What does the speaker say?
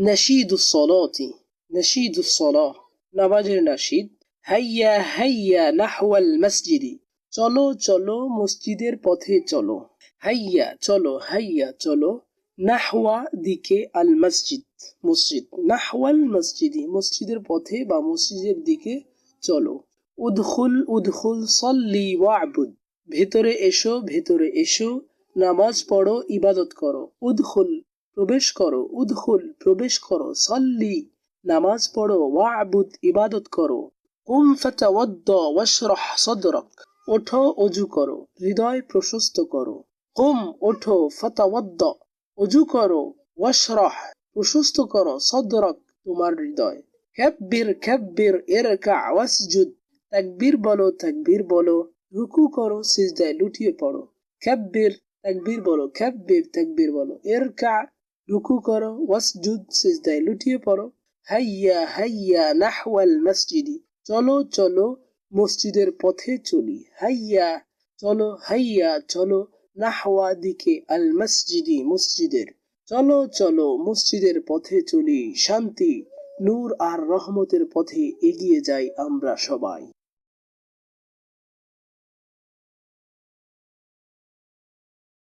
নাশিদুস সলাতি নাশিদুস সলাহ নামাজের নাশিদ হাইয়া হাইয়া নাহওয়াল মসজিদি চলো চলো মসজিদের পথে চলো। হাইয়া চলো হাইয়া চলো নাহওয়া দিকে আল মসজিদ। মসজিদ নাহওয়াল মসজিদি মসজিদের পথে বা মসজিদের দিকে চলো। উদখুল উদখুল, সল্লি ওয়াবুদ। ভেতরে এসো ভেতরে এসো। নামাজ পড়ো, ইবাদত করো। উদখুল। প্রবেশ করো, উদখুল, প্রবেশ করো, সল্লি, নামাজ পড়ো, ওয়াবুদ, ইবাদত করো। কুম ফাতাওয়াদ্দ ওয়াশরাহ সদরক, ওঠো, অজু করো, হৃদয় প্রশস্ত করো। কুম, ওঠো, ফাতাওয়াদ্দ, অজু করো, ওয়াশরাহ, প্রশস্ত করো, সদরক, তোমার হৃদয়। কাব্বির কাব্বির, ইরকা, ওয়াসজুদ, তাকবীর বলো তাকবীর বলো, রুকু করো, সিজদায় লুটিয়ে পড়ো। কাব্বির, তাকবীর বলো, কাব্বির, তাকবীর বলো, ইরকা রুকু করো, ওয়াসজুদ সিজদায় লুটিয়ে পড়ো। হাইয়া হাইয়া নাহওয়াল মসজিদি, চলো চলো মসজিদের পথে চলি। হাইয়া, চলো হাইয়া, চলো নাহওয়া দিকে আল মসজিদি মসজিদের। চলো চলো মসজিদের পথে চলি, শান্তি, নূর আর রহমতের পথে এগিয়ে যাই আমরা সবাই।